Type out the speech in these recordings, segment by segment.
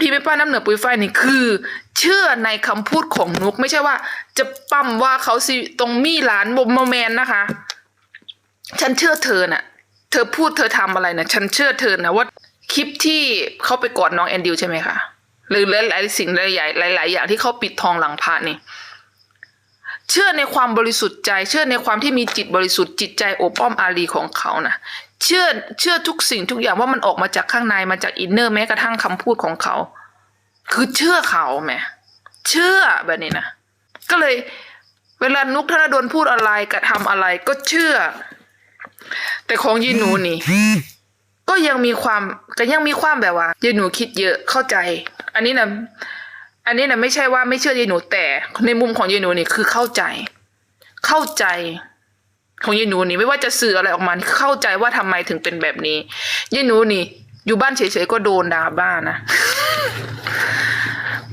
ที่ไม่ป้าน้ำเหนือปุ๋ยไฟนี่คือ เชื่อในคำพูดของนุกไม่ใช่ว่า จะปั้มว่าเขาสิตรงมีหลานบมแมนนะคะ ฉันเชื่อเธอน่ะ เธอพูดเธอทำอะไรนะฉันเชื่อเธอนะว่าคลิปที่เขาไปกอดน้องแอนดิวใช่ไหมคะหรือหลายๆสิ่งหลายๆหลายๆอย่างที่เขาปิดทองหลังพระนี่ เชื่อในความบริสุทธิ์ใจ เชื่อในความที่มีจิตบริสุทธิ์จิตใจโอบอ้อมอารีของเขานะเชื่อเชื่อทุกสิ่งทุกอย่างว่ามันออกมาจากข้างในมาจากอินเนอร์แม้กระทั่งคำพูดของเขา คือเชื่อเขาแหมเชื่อแบบนี้นะก็เลยเวลานุกธนดลพูดอะไรกระทำอะไรก็เชื่อ แต่ของยีหนูนี่ ก็ยังมีความก็ยังมีความแบบว่ายีหนูคิดเยอะเข้าใจ อันนี้นะ อันนี้นะไม่ใช่ว่าไม่เชื่อยีหนูแต่ในมุมของยีหนูนี่คือเข้าใจ เข้าใจของยีหนูนี่ไม่ว่าจะสื่ออะไรออกมาเข้าใจว่าทำไมถึงเป็นแบบนี้ยีหนูนี่ อยู่บ้านเฉยๆก็โดนด่าบ้านนะ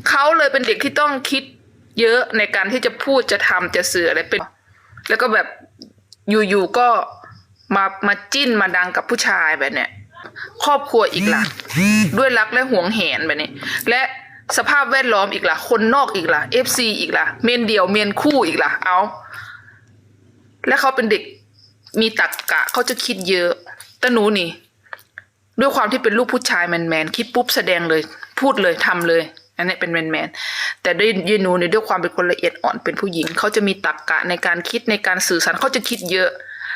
เขาเลยเป็นเด็กที่ต้องคิดเยอะในการที่จะพูดจะทำจะสื่ออะไรเป็น แล้วก็แบบอยู่ๆก็มามาจิ้นมาดังกับผู้ชายแบบเนี้ยครอบครัวอีกหล่ะด้วยรักและห่วงแหนแบบนี้และ สภาพแวดล้อมอีกล่ะ คนนอกอีกล่ะเอฟซีอีกล่ะ เมนเดี่ยวเมนคู่อีกล่ะ เอา และเขาเป็นเด็กมีตักกะเขาจะคิดเยอะแต่หนูนี่ ด้วยความที่เป็นลูกผู้ชายแมนแมนคิดปุ๊บแสดงเลย พูดเลยทำเลย อันนี้เป็นแมนแมนแต่ด้วยยีหนูนี่ด้วยความเป็นคนละเอียดอ่อนเป็นผู้หญิงเขาจะมีตักกะในการคิดในการสื่อสารเขาจะคิดเยอะ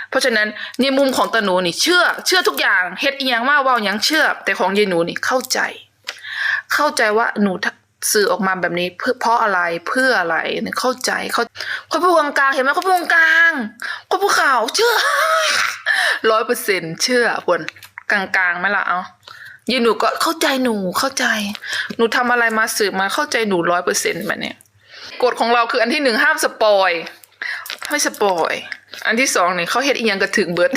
เพราะฉะนั้นในมุมของตาหนูนี่เชื่อ เชื่อทุกอย่างเฮ็ดอีหยังมาว่าหยังเชื่อ แต่ของยีหนูนี่เข้าใจ เข้าใจว่าหนูสื่อออกมาแบบนี้เพื่อเพราะอะไรเพื่ออะไรเนี่ยเข้าใจเขาเขาพูดกลางๆเห็นไหมเขาพูดกลางเขาพูดข่าวเชื่อร้อยเปอร์เซ็นเชื่อพนกลางๆไหมล่ะเอายีหนูก็เข้าใจหนูเข้าใจ หนูทำอะไรมาสื่อมาเข้าใจหนูร้อยเปอร์เซ็นต์แบบเนี้ยกฎของเราคืออันที่หนึ่งห้ามสปอยไม่สปอยอันที่สองเนี่ยเขาเฮ็ดอีหยังกระถึงเบิด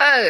เออ